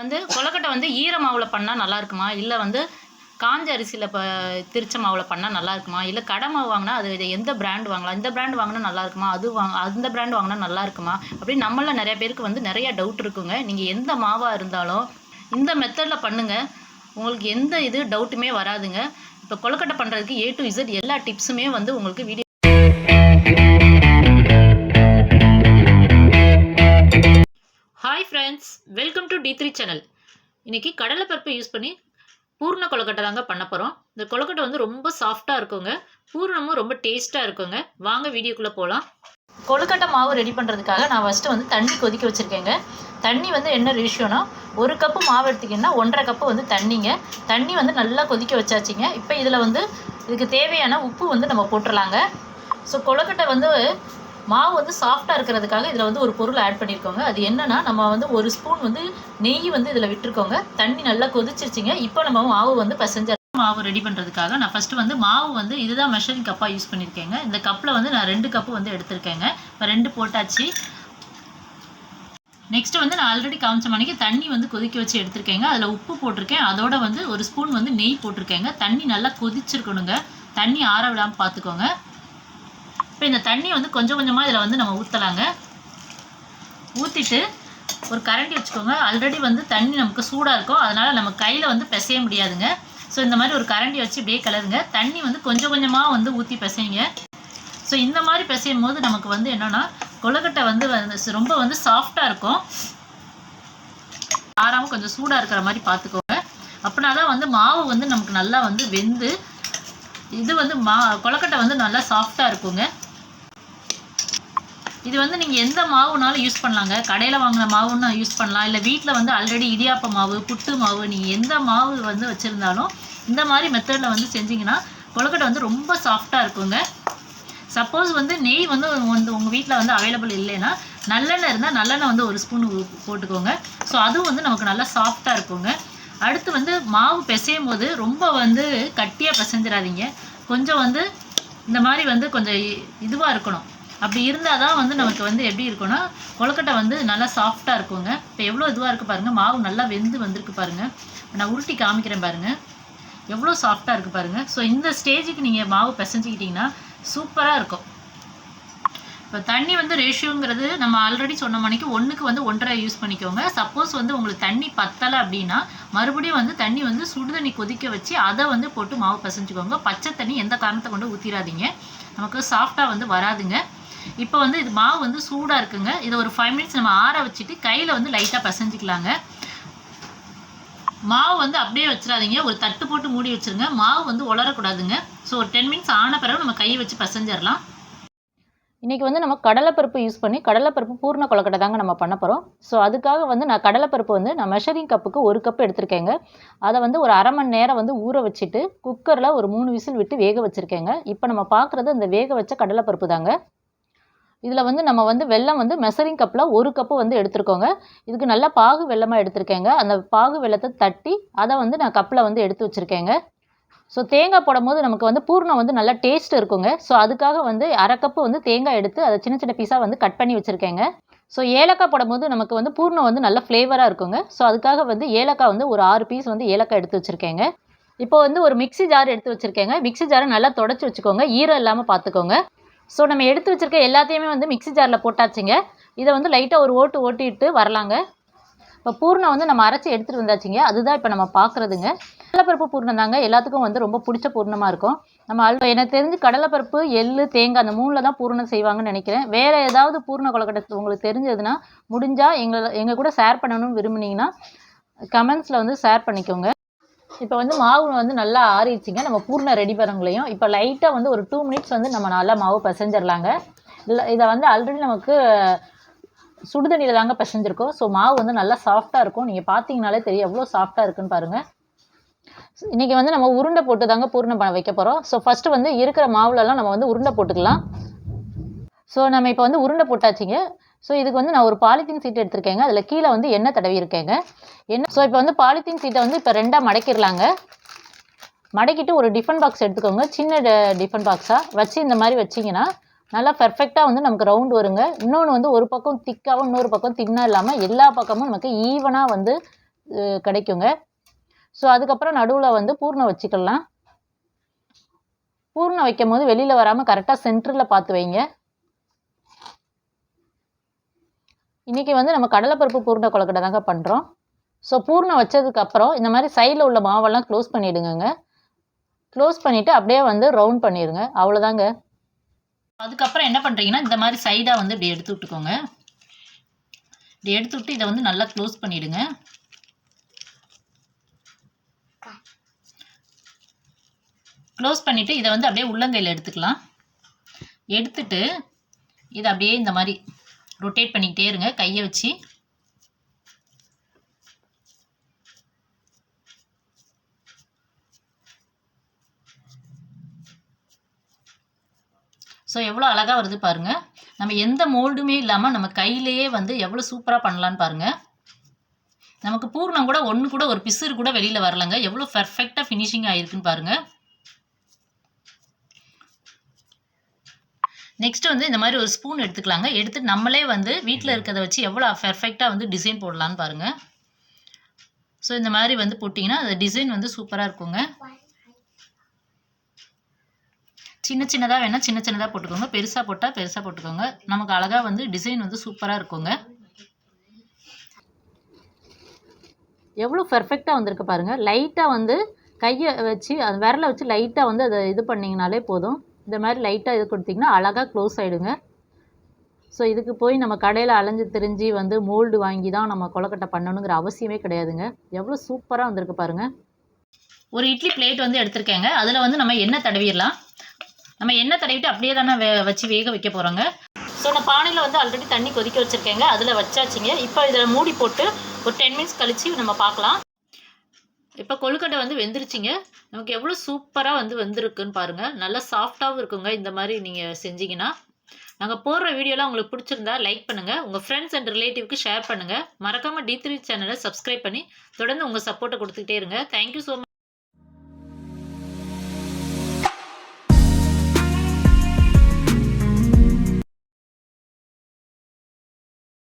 வந்து கொலக்கட்டை வந்து ஈர மாவில் பண்ணால் நல்லா இருக்குமா? இல்லை வந்து காஞ்ச அரிசியில் இப்போ திருச்ச மாவில் பண்ணால் நல்லா இருக்குமா? இல்லை கடை மாவு வாங்கினா அது எந்த பிராண்ட் வாங்கலாம்? இந்த பிராண்ட் வாங்கினா நல்லா இருக்குமா? அது வாங்க அந்த பிராண்ட் வாங்கினா நல்லா இருக்குமா? அப்படின்னு நம்மள நிறைய பேருக்கு வந்து நிறைய டவுட் இருக்குங்க. நீங்கள் எந்த மாவாக இருந்தாலும் இந்த மெத்தடில் பண்ணுங்கள் உங்களுக்கு எந்த இது டவுட்டுமே வராதுங்க. இப்போ கொலக்கட்டை பண்ணுறதுக்கு ஏ டு இசட் எல்லா டிப்ஸுமே வந்து உங்களுக்கு video friends welcome to D three channel இன்றைக்கி கடலைப்பருப்பு யூஸ் பண்ணி பூர்ண கொழுக்கட்டை தாங்க பண்ண போகிறோம் இந்த கொழுக்கட்டை வந்து ரொம்ப சாஃப்டாக இருக்குங்க. பூர்ணமும் ரொம்ப டேஸ்ட்டாக இருக்குங்க. வாங்க வீடியோக்குள்ளே போகலாம் கொழுக்கட்டை மாவு ரெடி பண்ணுறதுக்காக நான் ஃபஸ்ட்டு வந்து தண்ணி கொதிக்க வச்சுருக்கேங்க. தண்ணி வந்து என்ன ரேஷியோனா ஒரு கப்பு மாவு எடுத்திங்கன்னா ஒன்றரை கப்பு வந்து தண்ணிங்க. தண்ணி வந்து நல்லா கொதிக்க வச்சாச்சுங்க. இப்போ இதில் வந்து இதுக்கு தேவையான உப்பு வந்து நம்ம போட்டுடலாங்க ஸோ கொழுக்கட்டை வந்து மாவு வந்து சாஃப்டாக இருக்கிறதுக்காக இதில் வந்து ஒரு பொருள் ஆட் பண்ணியிருக்கோங்க அது என்னன்னா நம்ம வந்து ஒரு ஸ்பூன் வந்து நெய் வந்து இதில் விட்டுருக்கோங்க. தண்ணி நல்லா கொதிச்சிருச்சிங்க. இப்போ நம்ம மாவு வந்து பசஞ்சர் மாவு ரெடி பண்ணுறதுக்காக நான் ஃபஸ்ட்டு வந்து மாவு வந்து இதுதான் மெஷரிங் கப்பாக யூஸ் பண்ணியிருக்கேங்க இந்த கப்பில் வந்து நான் ரெண்டு கப்பு வந்து எடுத்திருக்கேங்க. இப்போ ரெண்டு போட்டாச்சு. நெக்ஸ்ட் வந்து நான் ஆல்ரெடி காமிச்ச மணிக்கு தண்ணி வந்து கொதிக்க வச்சு எடுத்திருக்கேங்க. அதில் உப்பு போட்டிருக்கேன். அதோட வந்து ஒரு ஸ்பூன் வந்து நெய் போட்டிருக்கேங்க. தண்ணி நல்லா கொதிச்சிருக்கணுங்க. தண்ணி ஆற விடாமல் பார்த்துக்கோங்க இப்போ இந்த தண்ணி வந்து கொஞ்சம் கொஞ்சமாக இதில் வந்து நம்ம ஊற்றலாங்க ஊற்றிட்டு ஒரு கரண்டி வச்சுக்கோங்க. ஆல்ரெடி வந்து தண்ணி நமக்கு சூடாக இருக்கும். அதனால் நம்ம கையில் வந்து பிசைய முடியாதுங்க. ஸோ இந்த மாதிரி ஒரு கரண்டி வச்சு இப்படியே கலருங்க தண்ணி வந்து கொஞ்சம் கொஞ்சமாக வந்து ஊற்றி பிசைங்க. ஸோ இந்த மாதிரி பிசையும் போது நமக்கு வந்து என்னென்னா கொழுக்கட்டை வந்து வந்து ரொம்ப வந்து சாஃப்டாக இருக்கும். ஆறாமல் கொஞ்சம் சூடாக இருக்கிற மாதிரி பார்த்துக்கோங்க அப்படின்னா தான் வந்து மாவு வந்து நமக்கு நல்லா வந்து வெந்து இது வந்து மா கொழுக்கட்டை வந்து நல்லா சாஃப்டாக இருக்குங்க. இது வந்து நீங்கள் எந்த மாவுனாலும் யூஸ் பண்ணலாங்க. கடையில் வாங்கின மாவுன்னு யூஸ் பண்ணலாம். இல்லை வீட்டில் வந்து ஆல்ரெடி இடியாப்ப மாவு புட்டு மாவு நீங்கள் எந்த மாவு வந்து வச்சுருந்தாலும் இந்த மாதிரி மெத்தடில் வந்து செஞ்சிங்கன்னா கொழுக்கட்டை வந்து ரொம்ப சாஃப்டாக இருக்குங்க. சப்போஸ் வந்து நெய் வந்து வந்து உங்கள் வீட்டில் வந்து அவைலபிள் இல்லைன்னா நல்லெண்ணெய் இருந்தால் நல்லெண்ணெய் வந்து ஒரு ஸ்பூன் போட்டுக்கோங்க. ஸோ அதுவும் வந்து நமக்கு நல்லா சாஃப்டாக இருக்குங்க. அடுத்து வந்து மாவு பிசையும் போது ரொம்ப வந்து கட்டியாக பிசைஞ்சிடாதீங்க. கொஞ்சம் வந்து இந்த மாதிரி வந்து கொஞ்சம் இதுவாக இருக்கணும். அப்படி இருந்தால் தான் வந்து நமக்கு வந்து எப்படி இருக்கும்னா கொழுக்கட்டை வந்து நல்லா சாஃப்டாக இருக்குங்க. இப்போ எவ்வளோ இதுவாக இருக்குது பாருங்கள் மாவு நல்லா வெந்து வந்திருக்கு பாருங்கள் நான் உருட்டி காமிக்கிறேன் பாருங்கள் எவ்வளோ சாஃப்டாக இருக்குது பாருங்கள் ஸோ இந்த ஸ்டேஜுக்கு நீங்கள் மாவு பிசைஞ்சிக்கிட்டிங்கன்னா சூப்பராக இருக்கும். இப்போ தண்ணி வந்து ரேஷியோங்கிறது நம்ம ஆல்ரெடி சொன்ன மணிக்கு ஒன்றுக்கு வந்து ஒன்றரை யூஸ் பண்ணிக்கோங்க. சப்போஸ் வந்து உங்களுக்கு தண்ணி பத்தலை அப்படின்னா மறுபடியும் வந்து தண்ணி வந்து சுடு தண்ணி கொதிக்க வச்சு அதை வந்து போட்டு மாவு பிசைஞ்சுக்கோங்க. பச்சை தண்ணி எந்த காரணத்தை கொண்டு ஊற்றிடாதீங்க நமக்கு சாஃப்டாக வந்து வராதுங்க. இப்போ வந்து இது மாவு வந்து சூடாக இருக்குங்க. இதை ஒரு ஃபைவ் மினிட்ஸ் நம்ம ஆற வச்சுட்டு கையில் வந்து லைட்டாக பசைஞ்சிக்கலாங்க. மாவு வந்து அப்படியே வச்சிடாதீங்க. ஒரு தட்டு போட்டு மூடி வச்சுருங்க. மாவு வந்து உலரக்கூடாதுங்க. ஸோ ஒரு டென் மினிட்ஸ் ஆன பிறகு நம்ம கையை வச்சு பசைஞ்சிடலாம். இன்றைக்கி வந்து நம்ம கடலைப்பருப்பு யூஸ் பண்ணி கடலைப்பருப்பு பூர்ண கொலக்கட்டை தாங்க நம்ம பண்ண போகிறோம் ஸோ அதுக்காக வந்து நான் கடலைப்பருப்பு வந்து நான் மெஷரிங் கப்புக்கு ஒரு கப் எடுத்திருக்கேங்க. அதை வந்து ஒரு அரை மணி நேரம் வந்து ஊற வச்சுட்டு குக்கரில் ஒரு மூணு விசில் விட்டு வேக வச்சுருக்கேங்க. இப்போ நம்ம பார்க்குறது அந்த வேக வச்ச கடலைப்பருப்பு தாங்க. இதில் வந்து நம்ம வந்து வெல்லம் வந்து மெசரிங் கப்பில் ஒரு கப்பு வந்து எடுத்துருக்கோங்க. இதுக்கு நல்லா பாகு வெல்லமாக எடுத்திருக்கேங்க. அந்த பாகு வெல்லத்தை தட்டி அதை வந்து நான் கப்பில் வந்து எடுத்து வச்சுருக்கேங்க. ஸோ தேங்காய் போடும்போது நமக்கு வந்து பூர்ணம் வந்து நல்லா டேஸ்ட் இருக்குங்க. ஸோ அதுக்காக வந்து அரை கப்பு வந்து தேங்காய் எடுத்து அதை சின்ன சின்ன பீஸாக வந்து கட் பண்ணி வச்சுருக்கேங்க. ஸோ ஏலக்காய் போடும்போது நமக்கு வந்து பூர்ணம் வந்து நல்ல ஃப்ளேவராக இருக்குங்க. ஸோ அதுக்காக வந்து ஏலக்காய் வந்து ஒரு ஆறு பீஸ் வந்து ஏலக்காய் எடுத்து வச்சுருக்கேங்க. இப்போ வந்து ஒரு மிக்ஸி ஜார் எடுத்து வச்சுருக்கேங்க. மிக்ஸி ஜாரை நல்லா தொடச்சி வச்சுக்கோங்க. ஈரம் இல்லாமல் பார்த்துக்கோங்க ஸோ நம்ம எடுத்து வச்சுருக்க எல்லாத்தையுமே வந்து மிக்ஸி ஜாரில் போட்டாச்சுங்க. இதை வந்து லைட்டாக ஒரு ஓட்டு ஓட்டிட்டு வரலாங்க. இப்போ பூர்ணம் வந்து நம்ம அரைச்சி எடுத்துகிட்டு வந்தாச்சுங்க. அதுதான் இப்போ நம்ம பார்க்குறதுங்க கடலைப்பருப்பு பூர்ணம் தாங்க. எல்லாத்துக்கும் வந்து ரொம்ப பிடிச்ச பூர்ணமாக இருக்கும். நம்ம அல் எனக்கு தெரிஞ்சு கடலைப்பருப்பு எள்ளு தேங்காய் அந்த மூணில் தான் பூர்ணம் செய்வாங்கன்னு நினைக்கிறேன். வேறு ஏதாவது பூர்ண கொழுக்கட்டை உங்களுக்கு தெரிஞ்சதுன்னா முடிஞ்சால் எங்களை எங்கள் கூட ஷேர் பண்ணணும்னு விரும்புனீங்கன்னா கமெண்ட்ஸில் வந்து ஷேர் பண்ணிக்கோங்க. இப்போ வந்து மாவு வந்து நல்லா ஆறிடுச்சிங்க. நம்ம பூர்ண ரெடி பண்ணங்களையும் இப்போ லைட்டாக வந்து ஒரு டூ மினிட்ஸ் வந்து நம்ம நல்லா மாவு பிசைஞ்சிடலாங்க இல்லை இதை வந்து ஆல்ரெடி நமக்கு சுடு தண்ணியில் தாங்க பிசைஞ்சிருக்கோம். ஸோ மாவு வந்து நல்லா சாஃப்டாக இருக்கும். நீங்கள் பார்த்தீங்கனாலே தெரியும். எவ்வளோ சாஃப்டாக இருக்குன்னு பாருங்கள் இன்றைக்கி வந்து நம்ம உருண்டை போட்டு தாங்க பூர்ணம் பண்ண வைக்க போகிறோம் ஸோ ஃபஸ்ட்டு வந்து இருக்கிற மாவுலலாம் நம்ம வந்து உருண்டை போட்டுக்கலாம். ஸோ நம்ம இப்போ வந்து உருண்டை போட்டாச்சுங்க. ஸோ இதுக்கு வந்து நான் ஒரு பாலித்தீன் சீட் எடுத்திருக்கேங்க. அதில் கீழே வந்து எண்ணெய் தடவி இருக்கேங்க. எண்ணெய் ஸோ இப்போ வந்து பாலித்தீன் சீட்டை வந்து இப்போ ரெண்டாக மடக்கிடலாங்க. மடக்கிட்டு ஒரு டிஃபன் பாக்ஸ் எடுத்துக்கோங்க. சின்ன டிஃபன் பாக்ஸாக வச்சு இந்த மாதிரி வச்சிங்கன்னா நல்லா பெர்ஃபெக்டாக வந்து நமக்கு ரவுண்ட் வருங்க. இன்னொன்று வந்து ஒரு பக்கம் திக்காகவும் இன்னொரு பக்கம் தின்னாக இல்லாமல் எல்லா பக்கமும் நமக்கு ஈவனாக வந்து கிடைக்குங்க. ஸோ அதுக்கப்புறம் நடுவில் வந்து பூர்ணம் வச்சுக்கலாம். பூர்ணம் வைக்கும் போது வெளியில் வராமல் கரெக்டாக சென்டரில் பார்த்து வைங்க. இன்றைக்கி வந்து நம்ம கடலைப்பருப்பு பூர்ண கொழுக்கட்டை தாங்க பண்ணுறோம் ஸோ பூர்ணம் வச்சதுக்கப்புறம் இந்த மாதிரி சைடில் உள்ள மாவெல்லாம் க்ளோஸ் பண்ணிவிடுங்க க்ளோஸ் பண்ணிவிட்டு அப்படியே வந்து ரவுண்ட் பண்ணிடுங்க அவ்வளோதாங்க. அதுக்கப்புறம் என்ன பண்ணுறீங்கன்னா இந்த மாதிரி சைடாக வந்து இப்படி எடுத்து விட்டுக்கோங்க. இப்படி எடுத்து விட்டு இதை வந்து நல்லா க்ளோஸ் பண்ணிவிடுங்க க்ளோஸ் பண்ணிவிட்டு இதை வந்து அப்படியே உள்ளங்கையில் எடுத்துக்கலாம். எடுத்துட்டு இதை அப்படியே இந்த மாதிரி ரொட்டேட் பண்ணிக்கிட்டே இருங்க. கையை வச்சு. ஸோ எவ்வளோ அழகாக வருது பாருங்கள் நம்ம எந்த மோல்டுமே இல்லாமல் நம்ம கையிலேயே வந்து எவ்வளோ சூப்பராக பண்ணலான்னு பாருங்கள் நமக்கு பூர்ணம் கூட ஒன்று கூட ஒரு பிசுறு கூட வெளியில் வரலங்க. எவ்வளோ பர்ஃபெக்டாக ஃபினிஷிங் ஆகிருக்குன்னு பாருங்கள் நெக்ஸ்ட் வந்து இந்த மாதிரி ஒரு ஸ்பூன் எடுத்துக்கலாங்க. எடுத்துட்டு நம்மளே வந்து வீட்டில் இருக்கிறத வச்சு எவ்வளோ பெர்ஃபெக்டாக வந்து டிசைன் போடலான்னு பாருங்கள் ஸோ இந்த மாதிரி வந்து போட்டிங்கன்னா அந்த டிசைன் வந்து சூப்பராக இருக்குங்க. சின்ன சின்னதாக வேணால் சின்ன சின்னதாக போட்டுக்கோங்க. பெருசாக போட்டால் பெருசாக போட்டுக்கோங்க. நமக்கு அழகாக வந்து டிசைன் வந்து சூப்பராக இருக்குங்க. எவ்வளோ பெர்ஃபெக்டாக வந்திருக்கு பாருங்கள் லைட்டாக வந்து கையை வச்சு அது விரலை வச்சு லைட்டாக வந்து அதை இது பண்ணிங்கனாலே போதும். இந்த மாதிரி லைட்டாக இது கொடுத்தீங்கன்னா அழகாக க்ளோஸ் ஆகிடுங்க ஸோ இதுக்கு போய் நம்ம கடையில் அலைஞ்சு திரிஞ்சு வந்து மோல்டு வாங்கி தான் நம்ம கொலக்கட்டை பண்ணணுங்கிற அவசியமே கிடையாதுங்க. எவ்வளோ சூப்பராக வந்திருக்கு பாருங்கள் ஒரு இட்லி பிளேட் வந்து எடுத்திருக்கேங்க. அதில் வந்து நம்ம எண்ணெய் தடவிடலாம். நம்ம எண்ணெய் தடவிட்டு அப்படியே தானே வே வச்சு வேக வைக்க போகிறோங்க ஸோ நான் பானையில் வந்து ஆல்ரெடி தண்ணி கொதிக்க வச்சுருக்கேங்க. அதில் வச்சாச்சுங்க. இப்போ இதில் மூடி போட்டு ஒரு டென் மினிட்ஸ் கழித்து நம்ம பார்க்கலாம். இப்போ கொழுக்கட்டை வந்து வெந்துருச்சுங்க. நமக்கு எவ்வளோ சூப்பராக வந்து வந்திருக்குன்னு பாருங்கள் நல்லா சாஃப்டாகவும் இருக்குங்க இந்த மாதிரி நீங்கள் செஞ்சீங்கன்னா. நாங்கள் போடுற வீடியோலாம் உங்களுக்கு பிடிச்சிருந்தா லைக் பண்ணுங்கள் உங்கள் ஃப்ரெண்ட்ஸ் அண்ட் ரிலேட்டிவ்க்கு ஷேர் பண்ணுங்கள் மறக்காமல் டி த்ரீ சேனலை சப்ஸ்கிரைப் பண்ணி தொடர்ந்து உங்கள் சப்போர்ட்டை கொடுத்துக்கிட்டே இருங்க. Thank you so much